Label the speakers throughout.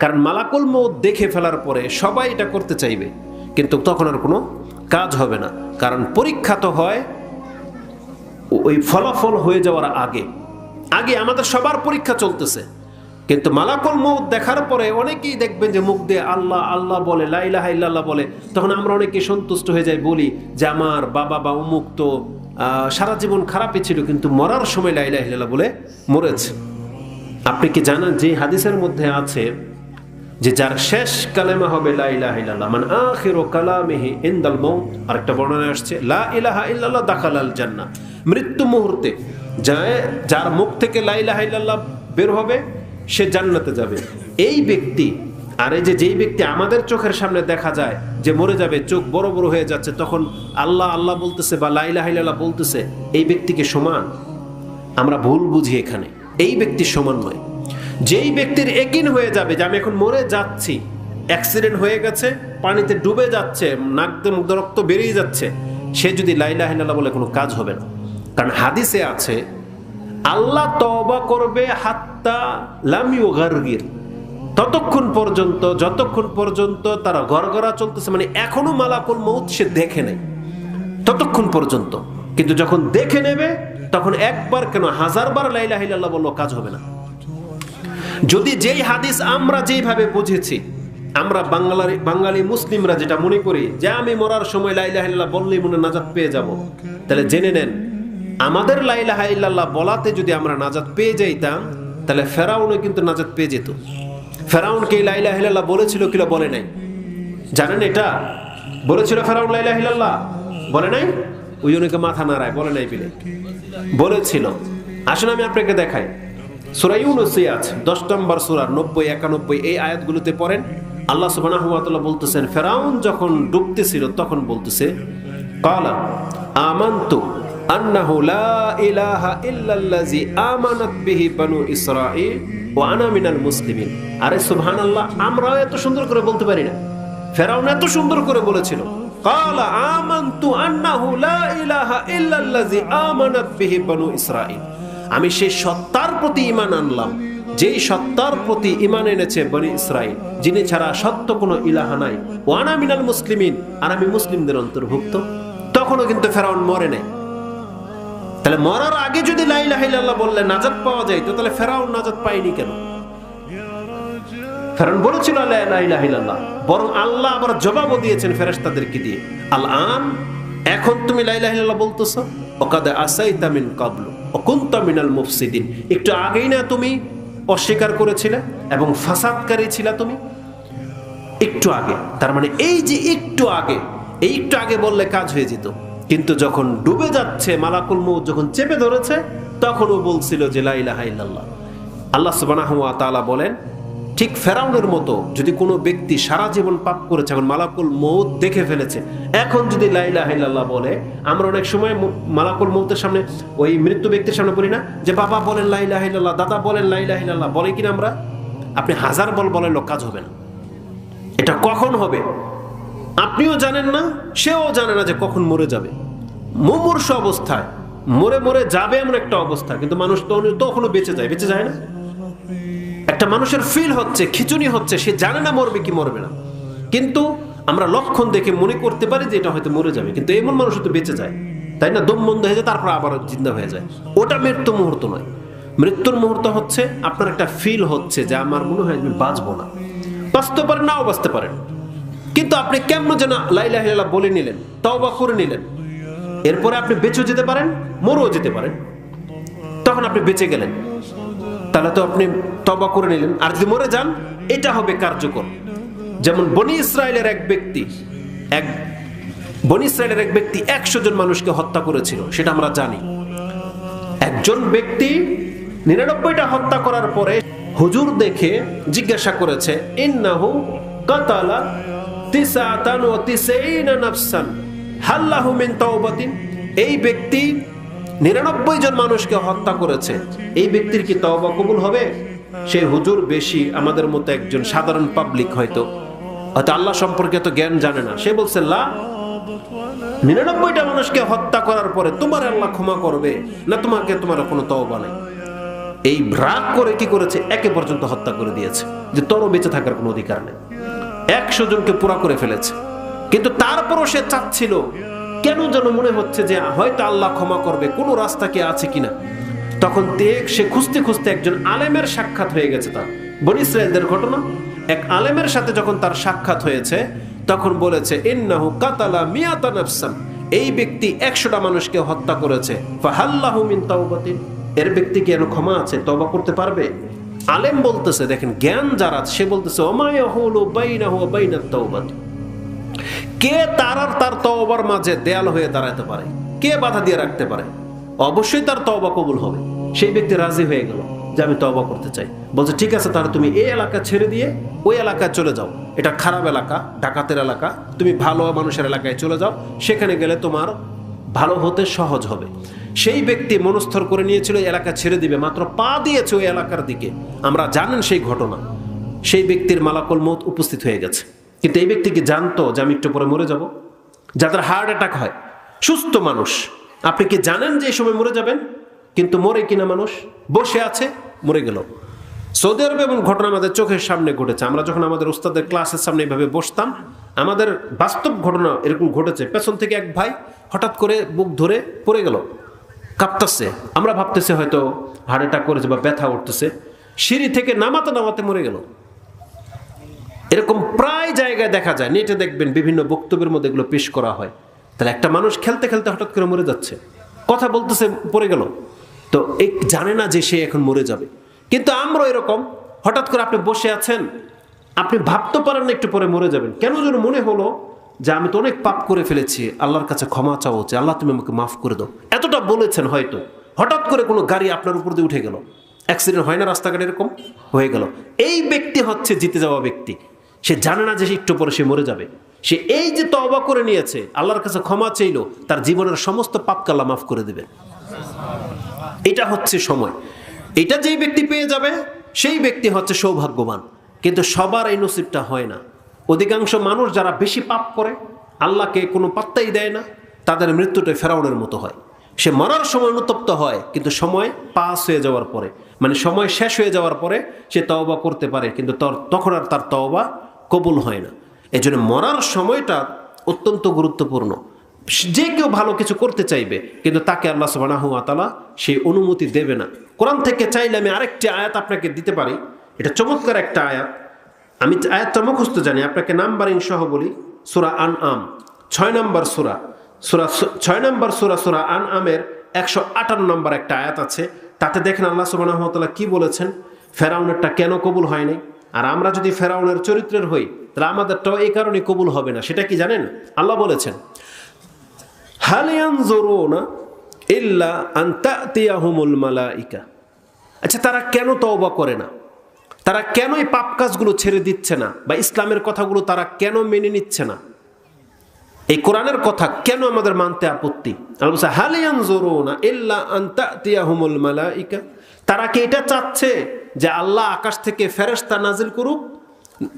Speaker 1: কারণ মালাকুল মৌত দেখে ফেলার পরে সবাই এটা করতে চাইবে, কিন্তু তখন আর কোনো কাজ হবে না। কারণ পরীক্ষা তো হয় ওই ফলাফল হয়ে যাওয়ার আগে। আগে আমাদের সবার পরীক্ষা চলতেছে। কিন্তু মালাকুল মৌত দেখার পরে অনেকেই দেখবেন যে মুখ দিয়ে আল্লাহ আল্লাহ বলে লাইলাহ ইল্লাল্লাহ বলে। তখন আমরা অনেকেই সন্তুষ্ট হয়ে যাই, বলি যে আমার বাবা বা উমুক তো সারা জীবন খারাপই ছিল, কিন্তু মরার সময় লাইলাহ ইল্লাল্লাহ বলে মরেছে। আপনি কি জানেন যে হাদিসের মধ্যে আছে যে যার শেষ কালেমা হবে আরেকটা বর্ণনা আসছে, লা মৃত্যু মুহূর্তে যার মুখ থেকে লা বের হবে, সে জান্নাতে যাবে। এই ব্যক্তি, আর এই যে যেই ব্যক্তি আমাদের চোখের সামনে দেখা যায়, যে মরে যাবে, চোখ বড় বড় হয়ে যাচ্ছে, তখন আল্লাহ আল্লাহ বলতেছে বা লা ইলাহা ইল্লাল্লাহ বলতেছে, এই ব্যক্তিকে সমান। আমরা ভুল বুঝি এখানে। এই ব্যক্তি সমান নয়। যেই ব্যক্তির একিন হয়ে যাবে যে আমি এখন মরে যাচ্ছি অ্যাক্সিডেন্ট হয়ে গেছে, পানিতে ডুবে যাচ্ছে নাক দিয়ে রক্ত বেরিয়ে যাচ্ছে, সে যদি লাইলা হিল্লাহ বলে কোনো কাজ হবে না। কারণ হাদিসে আছে, আল্লাহ তবা করবে হাত্তা লামিও গার্গির ততক্ষণ পর্যন্ত, যতক্ষণ পর্যন্ত তারা গড়গড়া চলতেছে মানে এখনও মালাকুল মৌত সে দেখে নেই। ততক্ষণ পর্যন্ত। কিন্তু যখন দেখে নেবে, তখন একবার কেন হাজারবার লাইলা হিল্লাহ বলল কাজ হবে না। যদি যেই হাদিস আমরা যেইভাবে বুঝেছি, আমরা বাংলার বাঙালি মুসলিমরা যেটা মনে করি যে আমি মরার সময় লাইলাহ ইল্লাল্লাহ বললেই মনে নাজাত পেয়ে যাব। তাহলে জেনে নেন, আমাদের লাইলাহ ইল্লাল্লাহ বলাতে যদি আমরা নাজাত পেয়ে যাইতাম, তাহলে ফেরাউনও কিন্তু নাজাত পেয়ে যেত। ফেরাউনকে এই লাইলাহ ইল্লাল্লাহ বলেছিল কিনা বলে নাই। জানেন এটা? বলেছিল ফেরাউন লাইলাহ ইল্লাল্লাহ? বলে নাই? ওই জনকে মাথা নাড়ায়, বলে নাই বিলে বলেছিল। আসুন আমি আপনাকে দেখাই। সুরা ইউনুসে আছে আল্লাহ আমরাও এত সুন্দর করে বলতে পারি না। ফেরাউন এত সুন্দর করে বলেছিল, কালা, আমানতু আন্নাহু লা ইলাহা ইল্লাল্লাযী আমানাত বিহি বানু ইসরাঈল। আমি সেই সত্তার প্রতি ইমান আনলাম। যেই সত্তার প্রতি ইমান এনেছে বনি ইসরাইল যিনি ছাড়া সত্য কোনো ইলাহা নাই। ওয়ানা মিনাল মুসলিমিন, আর আমি মুসলিমদের অন্তর্ভুক্ত। তখনও কিন্তু ফেরাউন মরে নাই। তাহলে মরার আগে যদি লাইলাহিল্লাহ বললে নাজাত পাওয়া যায়, তো তাহলে ফেরাউন নাজাত পায়নি কেন? ফেরাউন বলেছিল লাইলাহিল্লাহ বরং আল্লাহ আবার জবাবও দিয়েছেন ফেরেশতাদেরকে দিয়ে। আল আন এখন তুমি লাইলাহিল্লাহ বলতেছো ওকাদে আসাইতা মিন কাবলু অকুন্তা মিনাল মুফসিদিন। একটু আগেই না তুমি অস্বীকার করেছিলে এবং ফাসাদকারী ছিলা তুমি? একটু আগে, তার মানে এই যে একটু আগে, এই একটু আগে বললে কাজ হয়ে যেত। কিন্তু যখন ডুবে যাচ্ছে মালাকুল মৌত যখন চেপে ধরেছে, তখন ও বলছিল যে লা ইলাহা ইল্লাল্লাহ। আল্লাহ সুবহানাহু ওয়া তাআলা বলেন, ঠিক ফেরাউনের মতো যদি কোনো ব্যক্তি সারা জীবন পাপ করেছে, এখন মালাকুল মৌত দেখে ফেলেছে এখন যদি লাইলা হাইল্লাহ বলে, আমরা অনেক সময় মালাকুল মৌতের সামনে ওই মৃত্যু ব্যক্তির সামনে বলি না, যে বাবা বলেন লাইলা হাইল্লাহ দাদা বলেন লাইলা হাইল্লাহ বলে কিনা আমরা? আপনি হাজার বল বলেন লোক কাজ হবে না। এটা কখন হবে? আপনিও জানেন না, সেও জানে না যে কখন মরে যাবে। মুমূর্ষ অবস্থায়, মরে মরে যাবে এমন একটা অবস্থা, কিন্তু মানুষ তো তখনও বেঁচে যায় বেঁচে যায় না। একটা মানুষের ফিল হচ্ছে, খিচুনি হচ্ছে, সে জানে না মরবে কি মরবে না। কিন্তু আমরা লক্ষণ দেখে মনে করতে পারি যে এটা হয়তো মরে যাবে, কিন্তু এমন মানুষ তো বেঁচে যায়। তাই না? দম বন্ধ হয়ে যায়, তারপর আবার জিন্দা হয়ে যায়। ওটা মৃত্যু মুহূর্ত নয়। মৃত্যুর মুহূর্ত হচ্ছে আপনার একটা ফিল হচ্ছে যে আমার মনে হয় আমি বাঁচবো না। বাঁচতে পারেন, নাও বাঁচতে পারেন। কিন্তু আপনি কেমন যেন লাইলাহ বলে নিলেন, তওবা করে নিলেন। এরপরে আপনি বেঁচেও যেতে পারেন, মরেও যেতে পারেন। তখন আপনি বেঁচে গেলেন। তাহলে তো আপনি তবা করে নিলেন। আর যদি মরে যান, এটা হবে কার্যকর। যেমন বনি ইসরায়েলের এক ব্যক্তি, এক, বনি ইসরায়েলের এক ব্যক্তি একশো জন মানুষকে হত্যা করেছিল, সেটা আমরা জানি। একজন ব্যক্তি নিরানব্বইটা হত্যা করার পরে হুজুর দেখে জিজ্ঞাসা করেছে, ইন্নাহু কাতালা তিসাতান ওয়া তিসাইনা নাফসান হাল্লাহু মিন তাওবাতিন? এই ব্যক্তি নিরানব্বই জন মানুষকে হত্যা করেছে। এই ব্যক্তির কি তওবা কবুল হবে? সে হুজুর বেশি আমাদের মতো একজন সাধারণ পাবলিক হয়তো হয়তো আল্লাহ সম্পর্কে তো জ্ঞান জানে না। সে বলছে, লা, নিরানব্বইটা মানুষকে হত্যা করার পরে তোমার আল্লাহ ক্ষমা করবে, না তোমাকে তোমার কোনো তওবা নেই? এই রাগ করে কি করেছে? একে পর্যন্ত হত্যা করে দিয়েছে, যে তোরও বেঁচে থাকার কোনো অধিকার নেই। একশো জনকে পুরা করে ফেলেছে। কিন্তু তারপরও সে চাচ্ছিল, কেন যেন মনে হচ্ছে যে হয়তো আল্লাহ ক্ষমা করবে, কোনো রাস্তা কি আছে কিনা? তখন দেখ, সে খুঁজতে খুঁজতে একজন আলেমের সাক্ষাৎ হয়ে গেছে তার। বনি ইসরায়েলদের ঘটনা এক আলেমের সাথে যখন তার সাক্ষাৎ হয়েছে, তখন বলেছে, ইন্নাহু কাতালা মিয়াতা নাফসান। এই ব্যক্তি একশোটা মানুষকে হত্যা করেছে। ফাহাল্লাহু মিন তাওবাতিন। এর ব্যক্তি কি এর ক্ষমা আছে? তবা করতে পারবে? আলেম বলতেছে, দেখেন, জ্ঞান যারা সে বলতেছে ওমায়া হলো বাইনাহু ওয়া বাইনাত তাওবাত। কে তার আর তার তওবার মাঝে দেয়াল হয়ে দাঁড়াতে পারে? কে বাধা দিয়ে রাখতে পারে? অবশ্যই তার তওবা কবুল হবে। সেই ব্যক্তি রাজি হয়ে গেল। যে আমি তওবা করতে চাই। বলছে, ঠিক আছে, তাহলে তুমি এই এলাকা ছেড়ে দিয়ে ওই এলাকায় চলে যাও। এটা খারাপ এলাকা, ডাকাতের এলাকা। তুমি ভালো মানুষের এলাকায় চলে যাও। সেখানে গেলে তোমার ভালো হতে সহজ হবে। সেই ব্যক্তি মনস্থর করে নিয়েছিল এলাকা ছেড়ে দিবে। মাত্র পা দিয়েছে ওই এলাকার দিকে। আমরা জানেন সেই ঘটনা। সেই ব্যক্তির মালাকল মত উপস্থিত হয়ে গেছে। কিন্তু এই ব্যক্তি কি জানতো যে আমি একটু পরে মরে যাব? যাদের হার্ট অ্যাটাক হয়, সুস্থ মানুষ। আপনি কি জানেন যে এই সময় মরে যাবেন? কিন্তু মরে কিনা মানুষ? বসে আছে, মরে গেল। সৌদি আরবে এমন ঘটনা আমাদের চোখের সামনে ঘটেছে। আমরা যখন আমাদের উস্তাদের ক্লাসের সামনে এইভাবে বসতাম, আমাদের বাস্তব ঘটনা এরকম ঘটেছে। পেছন থেকে এক ভাই হঠাৎ করে বুক ধরে পড়ে গেল, কাঁপতেছে। আমরা ভাবতেছে হয়তো হার্ট অ্যাটাক করেছে বা ব্যথা উঠতেছে সিঁড়ি থেকে নামাতে নামাতে মরে গেল। এরকম প্রায় জায়গায় দেখা যায়, নেটে দেখবেন বিভিন্ন বক্তব্যের মধ্যে এগুলো পেশ করা হয়। তাহলে একটা মানুষ খেলতে খেলতে হঠাৎ করে মরে যাচ্ছে। কথা বলতেছে, পড়ে গেল। তো এই জানে না যে সে এখন মরে যাবে। কিন্তু আমরা এরকম, হঠাৎ করে আপনি বসে আছেন, আপনি ভাবতে পারেন না একটু পরে মরে যাবেন। কেন যেন মনে হলো যে আমি তো অনেক পাপ করে ফেলেছি, আল্লাহর কাছে ক্ষমা চাওয়া হচ্ছে আল্লাহ তুমি আমাকে মাফ করে দাও। এতটা বলেছেন হয়তো, হঠাৎ করে কোনো গাড়ি আপনার উপর দিয়ে উঠে গেল। অ্যাক্সিডেন্ট হয় না রাস্তাঘাটে এরকম? হয়ে গেল। এই ব্যক্তি হচ্ছে জিতে যাওয়া ব্যক্তি। সে জানে না যে সে একটু পরে সে মরে যাবে। সে এই যে তবা করে নিয়েছে, আল্লাহর কাছে ক্ষমা চাইলো, তার জীবনের সমস্ত পাপকে আল্লাহ মাফ করে দেবে এটা হচ্ছে সময়। এটা যেই ব্যক্তি পেয়ে যাবে, সেই ব্যক্তি হচ্ছে সৌভাগ্যবান। কিন্তু সবার এই নসিবটা হয় না। অধিকাংশ মানুষ যারা বেশি পাপ করে, আল্লাহকে কোনো পাত্তাই দেয় না, তাদের মৃত্যুটা ফেরাউনের মতো হয়। সে মরার সময় অনুতপ্ত হয়, কিন্তু সময় পাস হয়ে যাওয়ার পরে। মানে সময় শেষ হয়ে যাওয়ার পরে সে তওবা করতে পারে, কিন্তু তখন আর তার তওবা কবুল হয় না। এই মরার সময়টা অত্যন্ত গুরুত্বপূর্ণ। যে কেউ ভালো কিছু করতে চাইবে, কিন্তু তাকে আল্লাহ সুবাহ তালা সেই অনুমতি দেবে না। কোরআন থেকে চাইলে আমি আরেকটি আয়াত আপনাকে দিতে পারি। এটা চমৎকার একটা আয়াত। আমি আয়াতটা মুখস্থ জানি, আপনাকে নাম্বারিং সহ বলি। সুরা আন আম ছয় নম্বর সুরা। সুরা ছয় নম্বর সুরা সুরা আন আমের একশো আটান্ন নম্বর একটা আয়াত আছে। তাতে দেখেন আল্লাহ সুবাহ কি বলেছেন? ফেরাউনেরটা কেন কবুল হয়নি? আর আমরা যদি ফেরাউনের চরিত্রের হই, তাহলে আমাদেরটাও এই কারণে কবুল হবে না। সেটা কি জানেন? আল্লাহ বলেছেন হালিয়ানজুরুনা ইল্লা আন তাতিয়াহুমুল মালাইকা আচ্ছা তারা কেন তওবা করে না? তারা কেন এই পাপ কাজগুলো ছেড়ে দিচ্ছে না? বা ইসলামের কথাগুলো তারা কেন মেনে নিচ্ছে না? এই কোরআনের কথা কেন আমাদের মানতে আপত্তি? আল্লাহ বলছে হালিয়ানজুরুনা ইল্লা আন তাতিয়াহুমুল মালাইকা? তারা কি এটা চাচ্ছে যে আল্লাহ আকাশ থেকে ফেরেশতা নাজিল করুক?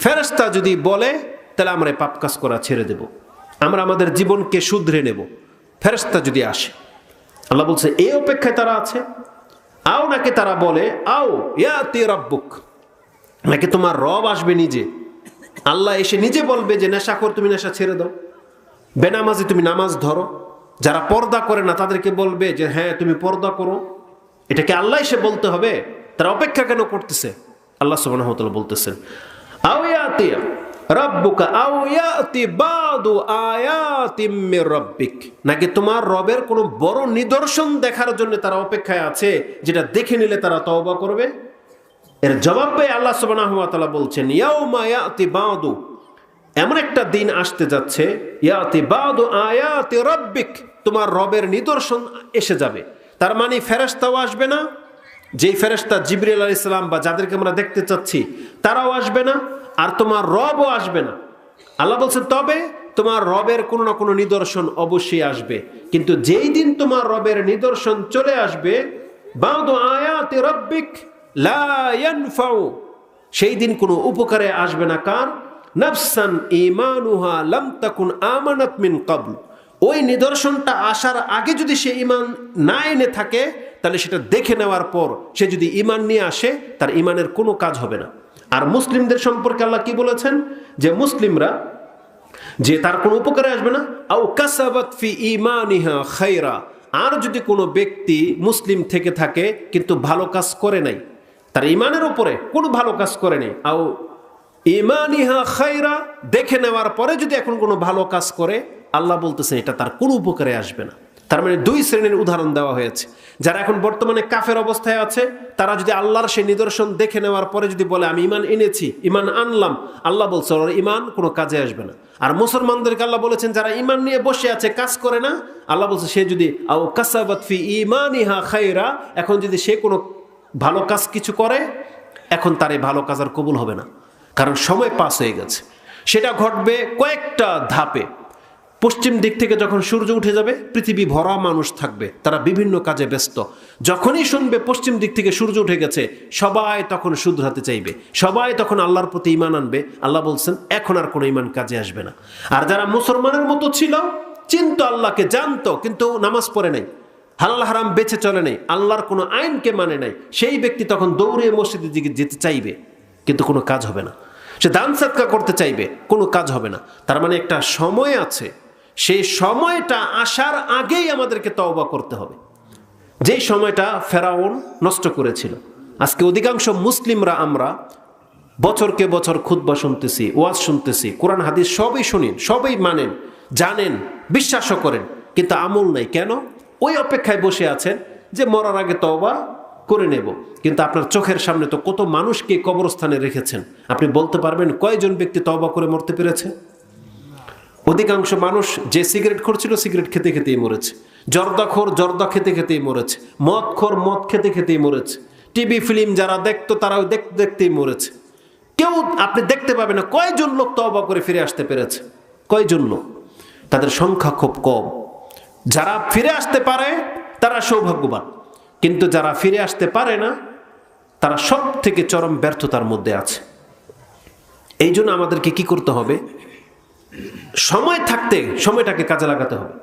Speaker 1: ফেরেশতা যদি বলে, তাহলে আমরা পাপ কাজ করা ছেড়ে দেব। আমরা আমাদের জীবনকে শুধরে নেব। ফেরেশতা যদি আসে, আল্লাহ বলছে এই অপেক্ষায় তারা আছে? আও নাকি তারা বলে, আও, ইয়াতি রব্বুক। নাকি তোমার রব আসবে নিজে? আল্লাহ এসে নিজে বলবে যে, নেশা কর, তুমি নেশা ছেড়ে দাও। বেনামাজি তুমি নামাজ ধরো। যারা পর্দা করে না, তাদেরকে বলবে যে হ্যাঁ তুমি পর্দা করো। এটাকে আল্লাহ এসে বলতে হবে। তারা অপেক্ষা কেন করতেছে? আল্লাহ সুবাহ বলতেছেন আও ইয়াতি রব্বুকা আও ইয়াতি বাদু আয়াতিম মির রব্বিক। নাকি তোমার রবের কোনো বড় নিদর্শন দেখার জন্য তারা অপেক্ষায় আছে, যেটা দেখে নিলে তারা তওবা করবে? এর জবাব পেয়ে আল্লাহ সুবহানাহু ওয়া তাআলা বলছেন, ইয়াউমা ইয়াতি বাদু। এমন একটা দিন আসতে যাচ্ছে, ইয়াতি বাদু আয়াতি রব্বিক। তোমার রবের নিদর্শন এসে যাবে। তার মানে ফেরেশতাও আসবে না যেই ফেরেস্তা জিবরিল আলাইহিস সালাম বা যাদেরকে আমরা দেখতে চাচ্ছি, তারাও আসবে না আর তোমার রবও আসবে না। আল্লাহ বলছেন, তবে তোমার রবের কোনো না কোনো নিদর্শন অবশ্যই আসবে। কিন্তু যেই দিন তোমার রবের নিদর্শন চলে আসবে সেই দিন কোনো উপকারে আসবে না। কার? নাফসান ইমানুহা মিন ওই নিদর্শনটা আসার আগে যদি সে ইমান না এনে থাকে তাহলে সেটা দেখে নেওয়ার পর সে যদি ইমান নিয়ে আসে, তার ইমানের কোনো কাজ হবে না। আর মুসলিমদের সম্পর্কে আল্লাহ কি বলেছেন? যে মুসলিমরা যে তার কোনো উপকারে আসবে না ফি খাইরা আর যদি কোনো ব্যক্তি মুসলিম থেকে থাকে, কিন্তু ভালো কাজ করে নাই, তার ইমানের উপরে কোনো ভালো কাজ করে নাই, আও ইমানিহা খাইরা দেখে নেওয়ার পরে যদি এখন কোনো ভালো কাজ করে, আল্লাহ বলতেছে এটা তার কোনো উপকারে আসবে না। তার মানে দুই শ্রেণির উদাহরণ দেওয়া হয়েছে। যারা এখন বর্তমানে কাফের অবস্থায় আছে, তারা যদি আল্লাহর সেই নিদর্শন দেখে নেওয়ার পরে যদি বলে, আমি ইমান এনেছি ইমান আনলাম আল্লাহ বলছে, ওর ইমান কোনো কাজে আসবে না। আর মুসলমানদেরকে আল্লাহ বলেছেন, যারা ইমান নিয়ে বসে আছে, কাজ করে না আল্লাহ বলছে, সে যদি, আও কাসাবাত ফি ইমানিহা খাইরা এখন যদি সে কোনো ভালো কাজ কিছু করে, এখন তার এই ভালো কাজ আর কবুল হবে না। কারণ সময় পাস হয়ে গেছে। সেটা ঘটবে কয়েকটা ধাপে। পশ্চিম দিক থেকে যখন সূর্য উঠে যাবে, পৃথিবী ভরা মানুষ থাকবে, তারা বিভিন্ন কাজে ব্যস্ত। যখনই শুনবে পশ্চিম দিক থেকে সূর্য উঠে গেছে, সবাই তখন শুধরাতে চাইবে। সবাই তখন আল্লাহর প্রতি ইমান আনবে। আল্লাহ বলছেন, এখন আর কোনো ইমান কাজে আসবে না। আর যারা মুসলমানের মতো ছিল, চিন্ত আল্লাহকে, জানতো, কিন্তু নামাজ পড়ে নাই। হালাল হারাম বেঁচে চলে নাই। আল্লাহর কোনো আইনকে মানে নাই। সেই ব্যক্তি তখন দৌড়ে মসজিদের দিকে যেতে চাইবে, কিন্তু কোনো কাজ হবে না। সে দান সৎকা করতে চাইবে, কোনো কাজ হবে না। তার মানে একটা সময় আছে। সেই সময়টা আসার আগেই আমাদেরকে তওবা করতে হবে। যেই সময়টা ফেরাউন নষ্ট করেছিল। আজকে অধিকাংশ মুসলিমরা আমরা বছরকে বছর খুদ্া শুনতেছি, ওয়াজ শুনতেছি, কোরআন, হাদিস সবই শুনেন সবই মানেন, জানেন, বিশ্বাসও করেন, কিন্তু আমল নাই। কেন? ওই অপেক্ষায় বসে আছেন যে মরার আগে তওবা করে নেব। কিন্তু আপনার চোখের সামনে তো কত মানুষকে কবরস্থানে রেখেছেন। আপনি বলতে পারবেন কয়জন ব্যক্তি তওবা করে মরতে পেরেছে? অধিকাংশ মানুষ যে সিগারেট খোরছিল সিগারেট খেতে খেতেই মরেছে। জর্দাখোর জর্দা খেতে খেতেই মরেছে। মদ খোর মদ খেতে খেতেই মরেছে। টিভি, ফিল্ম যারা দেখতো তারাও দেখতে দেখতেই মরেছে। কেউ আপনি দেখতে পাবেন না, কয়জন লোক তবা করে ফিরে আসতে পেরেছে? কয়জন লোক? তাদের সংখ্যা খুব কম। যারা ফিরে আসতে পারে, তারা সৌভাগ্যবান। কিন্তু যারা ফিরে আসতে পারে না, তারা সব থেকে চরম ব্যর্থতার মধ্যে আছে। এই জন্য আমাদেরকে কি করতে হবে? সময় থাকতে সময়টাকে কাজে লাগাতে হবে।